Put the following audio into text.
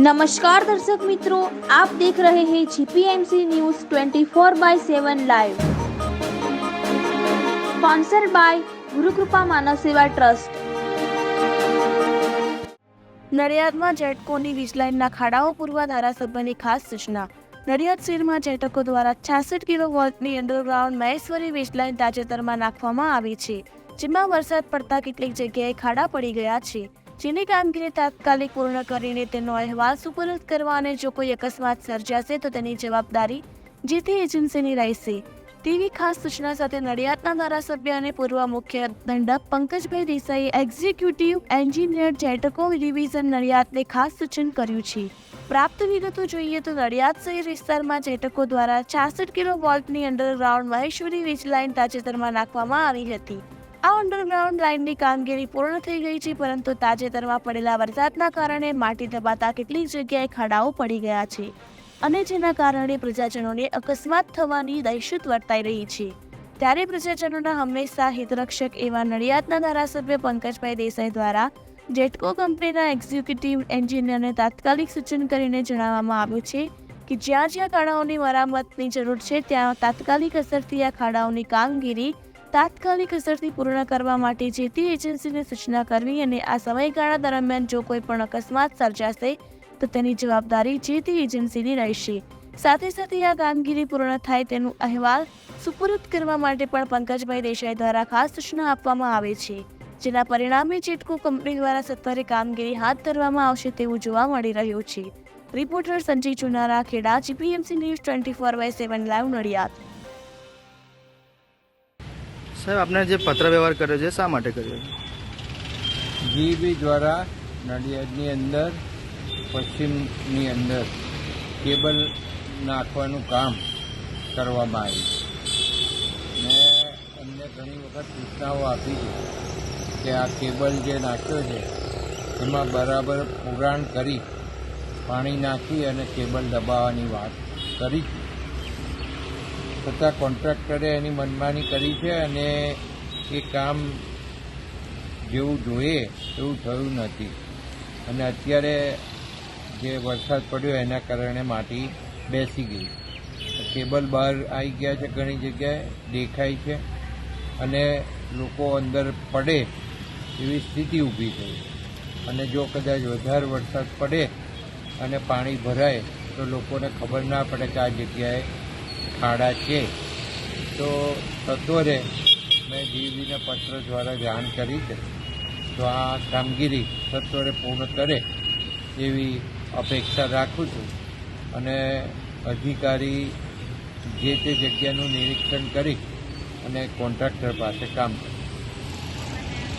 નમસ્કાર દર્શક મિત્રો, આપ દેખ રહે હે GPMC news 24 by seven live. Sponsor by Gurukrupa Manav Seva trust. નડિયાદમાં જેટકોની વીજલાઇનના ખાડાઓ પૂરવા ધારાસભ્યની ખાસ સૂચના. નડિયાદ શહેરમાં જેટકો દ્વારા છાસઠ કિલો વોલ્ટની અંડરગ્રાઉન્ડ મહેશ્વરી વીજલાઇન તાજેતરમાં નાખવામાં આવી છે, જેમાં વરસાદ પડતા કેટલીક જગ્યાએ ખાડા પડી ગયા છે. જેની કામગીરી તાત્કાલિક પૂર્ણ કરીને તેનો અહેવાલ સુપરત કરવા અને જો કોઈ અકસ્માત સર્જાશે તો તેની જવાબદારી જે તે એજન્સીની રહેશે. તેવી ખાસ સૂચના સાથે નડિયાદના ધારાસભ્ય અને પૂર્વ મુખ્ય દંડક પંકજભાઈ દેસાઈએ એક્ઝિક્યુટિવ એન્જિનિયર જેટકો ડિવિઝન નડિયાદને ખાસ સૂચન કર્યું છે. પ્રાપ્ત વિગતો જોઈએ તો નડિયાદ શહેર વિસ્તારમાં જેટકો દ્વારા છાસઠ કિલો વોલ્ટની અંડરગ્રાઉન્ડ મહેશ્વરી વીજ લાઇન તાજેતરમાં નાખવામાં આવી હતી. આ અંડરગ્રાઉન્ડ લાઇનની કામગીરી પૂર્ણ થઈ ગઈ છે, પરંતુ તાજેતરમાં પડેલા વરસાદના કારણે માટી દબાતા કેટલીક જગ્યાએ ખાડાઓ પડી ગયા છે અને જેના કારણે પ્રજાજનોને અકસ્માત થવાની દહેશત વર્તાઈ રહી છે. ત્યારે પ્રજાજનોના હંમેશા હિતરક્ષક એવા નડિયાદના ધારાસભ્ય પંકજભાઈ દેસાઈ દ્વારા જેટકો કંપનીના એક્ઝિક્યુટિવ એન્જિનિયરને તાત્કાલિક સૂચન કરીને જણાવવામાં આવ્યું છે કે જ્યાં જ્યાં ખાડાઓની મરામતની જરૂર છે, ત્યાં તાત્કાલિક અસરથી આ ખાડાઓની કામગીરી તાત્કાલિક અસરથી પૂર્ણ કરવા માટે જે તે એજન્સીને સૂચના કરવી અને આ સમયગાળા દરમિયાન જો કોઈ પણ અકસ્માત સર્જાશે, તો તેની જવાબદારી જે તે એજન્સીની રહેશે. સાથે સાથે આ કામગીરી પૂર્ણ થાય તેનું અહેવાલ સુપરત કરવા માટે પણ પંકજભાઈ દેસાઈ દ્વારા ખાસ સૂચના આપવામાં આવે છે, જેના પરિણામે ચેટકો કંપની દ્વારા સત્વરે કામગીરી હાથ ધરવામાં આવશે તેવું જોવા મળી રહ્યું છે. Reporter Sanjay Chunara Kheda, GPMC news twenty four by seven live Nadiad સાહેબ આપણે જે પત્ર વ્યવહાર કર્યો છે, શા માટે કર્યો છે? જીબી દ્વારા નડિયાદની અંદર, પશ્ચિમની અંદર કેબલ નાખવાનું કામ કરવામાં આવ્યું મેં અમને ઘણી વખત સૂચનાઓ આપી છે કે આ કેબલ જે નાખ્યો છે, એમાં બરાબર પુરાણ કરી, પાણી નાખી અને કેબલ દબાવવાની વાત કરી. છે છતાં કોન્ટ્રાક્ટરે એની મનમાની કરી છે અને એ કામ જેવું જોઈએ એવું થયું નથી. અને અત્યારે જે વરસાદ પડ્યો એના કારણે માટી બેસી ગઈ. કેબલ બહાર આવી ગયા છે ઘણી જગ્યાએ, દેખાય છે. અને લોકો અંદર પડે એવી સ્થિતિ ઊભી થઈ. અને જો કદાચ વધારે વરસાદ પડે અને પાણી ભરાય તો લોકોને ખબર ના પડે કે આ જગ્યાએ ખાડા છે. તો સત્વરે મેં જીવીને પત્ર દ્વારા જાણ કરી છે. તો આ કામગીરી સત્વરે પૂર્ણ કરે એવી અપેક્ષા રાખું છું. અને અધિકારી જે તે જગ્યાનું નિરીક્ષણ કરી અને કોન્ટ્રાક્ટર પાસે કામ કરે.